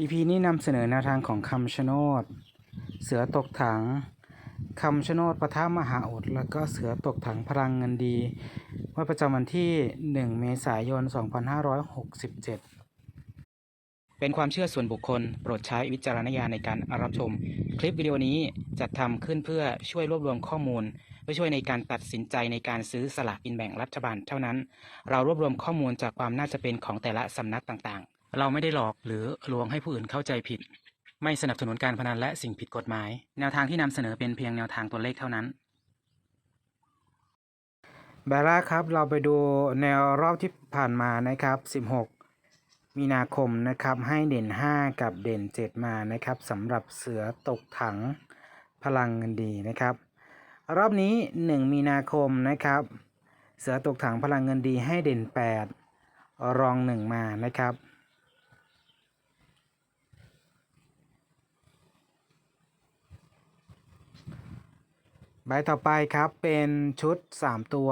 EP นี้นำเสนอแนวทางของคำชะโนด เสือตกถังคำชะโนดปะทะมหาอุดแล้วก็เสือตกถังพลังเงินดีเมื่อประจำวันที่ 1 เมษายน 2567 เป็นความเชื่อส่วนบุคคล โปรดใช้วิจารณญาณในการรับชม คลิปวิดีโอนี้จัดทำขึ้นเพื่อช่วยรวบรวมข้อมูลเพื่อช่วยในการตัดสินใจในการซื้อสลากกินแบ่งรัฐบาลเท่านั้น เรารวบรวมข้อมูลจากความน่าจะเป็นของแต่ละสำนักต่างๆ เราไม่ได้หลอกหรือลวงให้ผู้อื่นเข้าใจผิด ไม่สนับสนุนการพนันและสิ่งผิดกฎหมาย แนวทางที่นำเสนอเป็นเพียงแนวทางตัวเลขเท่านั้นบาร่าครับเราไปดูแนวรอบที่ผ่านมานะครับ 16 มีนาคมนะครับให้เด่น 5 กับเด่น 7 มานะครับสำหรับเสือตกถังพลังเงินดีนะครับ รอบนี้ 1 มีนาคมนะครับ เสือตกถังพลังเงินดีให้เด่น 8 รอง 1 มานะครับ ใบต่อไปครับเป็นชุด 3 ตัว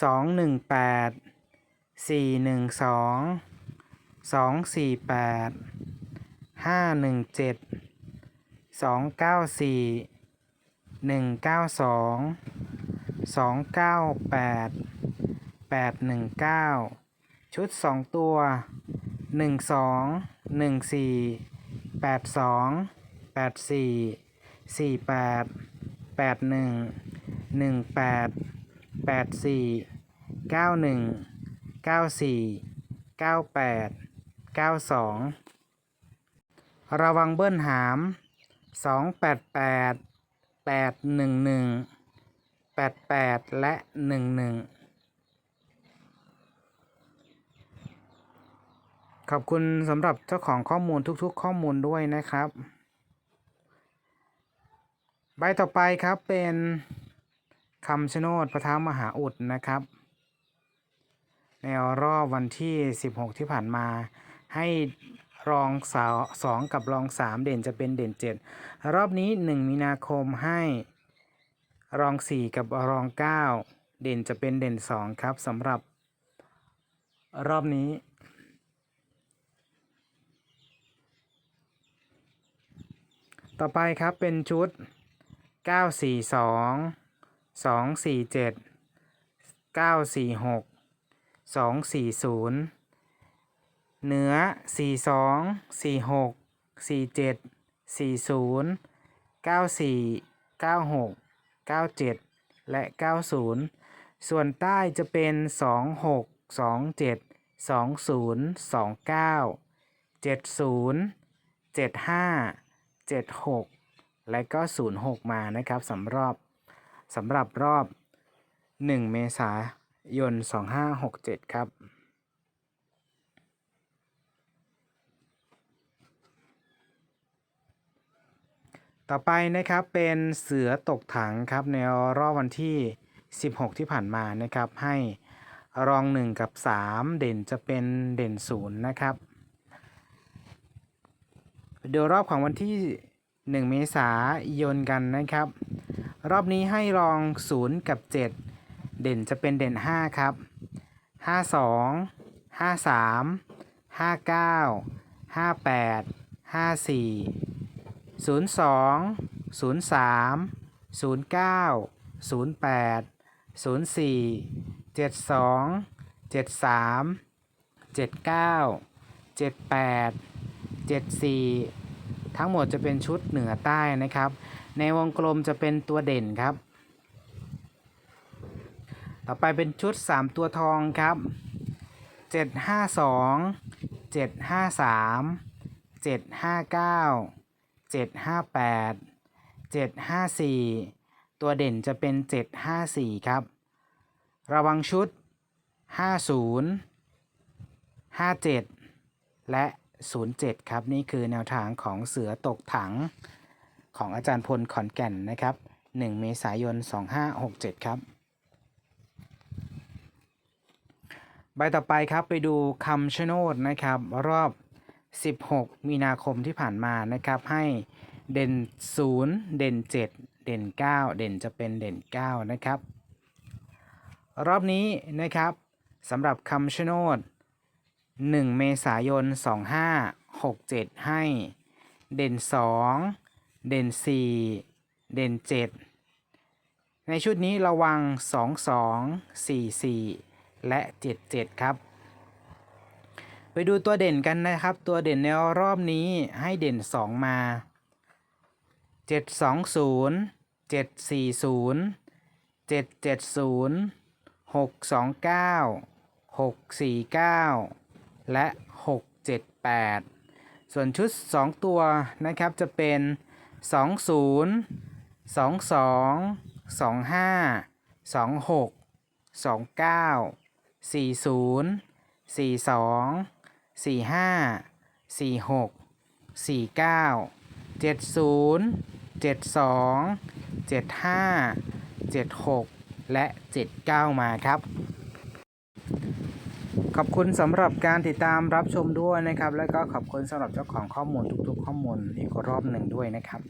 2 1 8 4 1 2 2 4 8 5 1 7 2 9 4 1 9 2 2 9 8 8 1 9 ชุด 2 ตัว 1 2 1 4 8 2 8 4 4 8 แปดหนึ่งหนึ่งแปดแปดสี่เก้าหนึ่งเก้าสี่เก้าแปดเก้าสองระวังเบิ้ลหามสองแปดแปดแปดหนึ่งหนึ่งแปดแปดและหนึ่งหนึ่งขอบคุณสำหรับเจ้าของข้อมูลทุกๆข้อมูลด้วยนะครับ ใบต่อไปครับเป็นคำชะโนดพระท้ามหาอุดนะครับแนรอบวันที่ 16 ที่ผ่านมาให้รองสาวสองกับรอง3เด่นจะเป็นเด่น7รอบนี้ 1 มีนาคมให้รอง4กับรอง9เด่นจะเป็นเด่น2ครับสำหรับรอบนี้ ต่อไปครับเป็นชุด เก้าสี่สองสองสี่เจ็ดเก้าสี่หกสองสี่ศูนย์เหนือสี่สองสี่หกสี่เจ็ดสี่ศูนย์เก้าสี่เก้าหกเก้าเจ็ดและเก้าศูนย์ส่วนใต้จะเป็นสองหกสองเจ็ดสองศูนย์สองเก้าเจ็ดศูนย์เจ็ดห้าเจ็ดหก และก็ 06 มานะครับสำหรับสำหรับรอบ 1 เมษายน 2567 ครับต่อไปนะครับเป็นเสือตกถังครับในรอบวันที่ 16 ที่ผ่านมานะครับ ให้รอง 1 กับ 3 เด่นจะเป็นเด่น 0 นะครับเดี๋ยวรอบของวันที่ 1 เมษายนกันนะครับ รอบนี้ให้ลอง 0 กับ 7 เด่นจะเป็นเด่น 5 ครับ 52 53 59 58 54 02 03 09 08 04 72 73 79 78 74 ทั้งหมดจะเป็นชุดเหนือใต้นะครับ ในวงกลมจะเป็นตัวเด่นครับ ต่อไปเป็นชุด 3 ตัวทองครับ 752 753 759 758 754 ตัวเด่นจะเป็น 754 ครับ ระวังชุด 50 57 และ 07 ครับนี่คือแนวทางของเสือตกถังของอาจารย์พลขอนแก่นนะครับ 1 เมษายน 2567 ครับ ใบต่อไปครับไปดูคำชะโนดนะครับ รอบ 16 มีนาคมที่ผ่านมานะครับให้เด่น 0 เด่น 7 เด่น 9 เด่นจะเป็นเด่น 9 นะครับ รอบนี้นะครับสำหรับคำชะโนด 1เมษายน25 6 7ให้ เด่น2เด่น4เด่น7ในชุดนี้ระวัง2 2 4 4และ7 7ครับ ไปดูตัวเด่นกันนะครับ ตัวเด่นในรอบนี้ให้เด่น2มา720 740 770 629 649 และ 678 ส่วนชุด 2 ตัวนะครับจะเป็น 20 22 25 26 29 40 42 45 46 49 70 72 75 76 และ 79 มาครับ ขอบคุณสำหรับการติดตามรับชมด้วยนะครับ แล้วก็ขอบคุณสำหรับเจ้าของข้อมูลทุกๆ ข้อมูลอีกรอบหนึ่งด้วยนะครับ